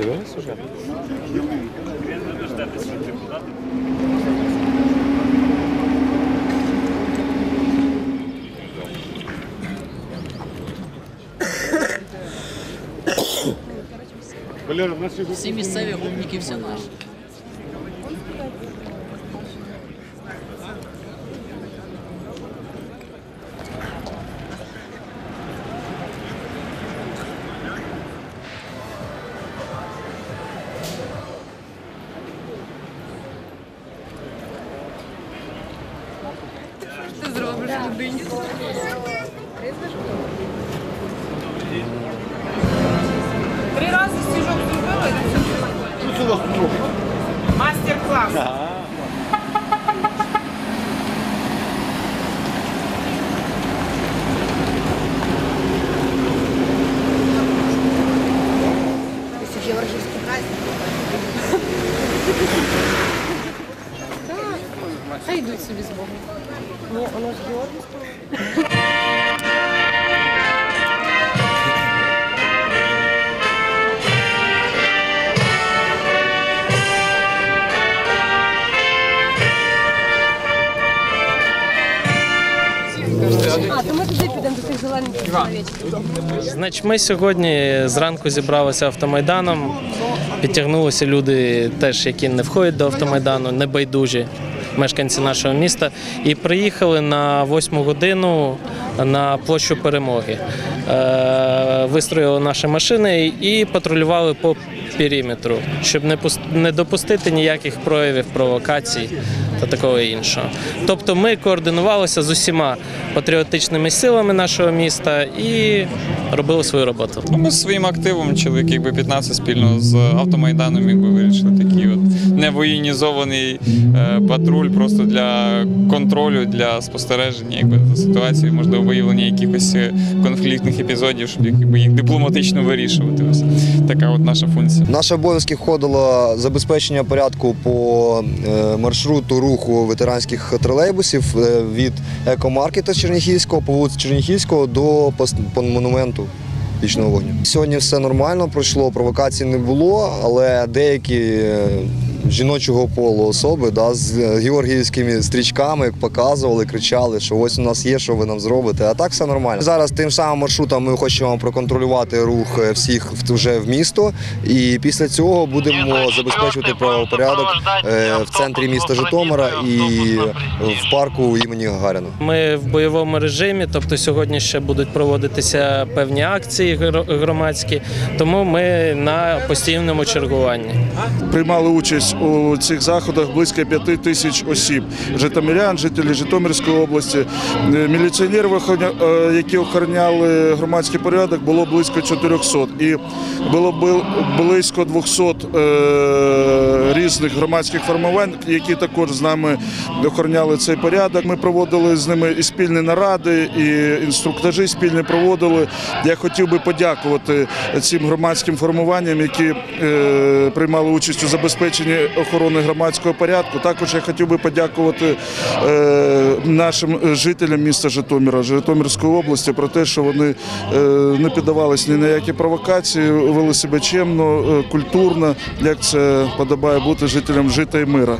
Дивились уже? Всі місцеві гопніки, все наше. Ти зробиш людині. Три рази стіжок зробила і все. Мастер-клас. Хай йдуть собі з Богом. Ні, воно ж Георгій А, ми туди підемо до тих зелених. Значить, ми сьогодні зранку зібралися автомайданом. Підтягнулися люди, теж які не входять до автомайдану, небайдужі мешканці нашого міста, і приїхали на восьму годину на площу перемоги. Е, Вистроїли наші машини і патрулювали по периметру, щоб не пус- не допустити ніяких проявів провокацій та такого іншого. Тобто ми координувалися з усіма патріотичними силами нашого міста і робили свою роботу. Ну, ми з своїм активом, чоловік якби 15 спільно з автомайданом, якби вирішили такий от невоєнізований е, патруль просто для контролю, для спостереження, якби за ситуацією, можливо, виявлення якихось е, конфліктних епізодів, щоб якби їх дипломатично вирішувати. Ось така от наша функція. Наші обов'язки входило забезпечення порядку по е, маршруту руху ветеранських тролейбусів е, від екомаркета Черніхівського по вулиці Черніхівського до монументу вічного вогню. Сьогодні все нормально пройшло, провокацій не було, але деякі е, жіночого полу особи да, з е, георгіївськими стрічками показували, кричали, що ось у нас є, що ви нам зробите. А так все нормально. Зараз тим самим маршрутом ми хочемо проконтролювати рух е, всіх вже в місто, і після цього будемо забезпечувати правопорядок е, в центрі міста Житомира і в парку імені Гагаріна. Ми в бойовому режимі, тобто сьогодні ще будуть проводитися певні акції громадські, тому ми на постійному чергуванні. приймали участь у цих заходах близько п'яти тисяч осіб. Житомирян, жителі Житомирської області. Е, Міліціонерів, е, які охороняли громадський порядок, було близько 400. І було близько 200 е, різних громадських формувань, які також з нами охороняли цей порядок. Ми проводили з ними і спільні наради, і інструктажі спільні проводили. Я хотів би подякувати цим громадським формуванням, які приймали участь у забезпеченні охорони громадського порядку. Також я хотів би подякувати е, нашим жителям міста Житомира, Житомирської області, про те, що вони е, не піддавались ні на які провокації, вели себе чемно, е, культурно, як це подобає бути жителям жита мира.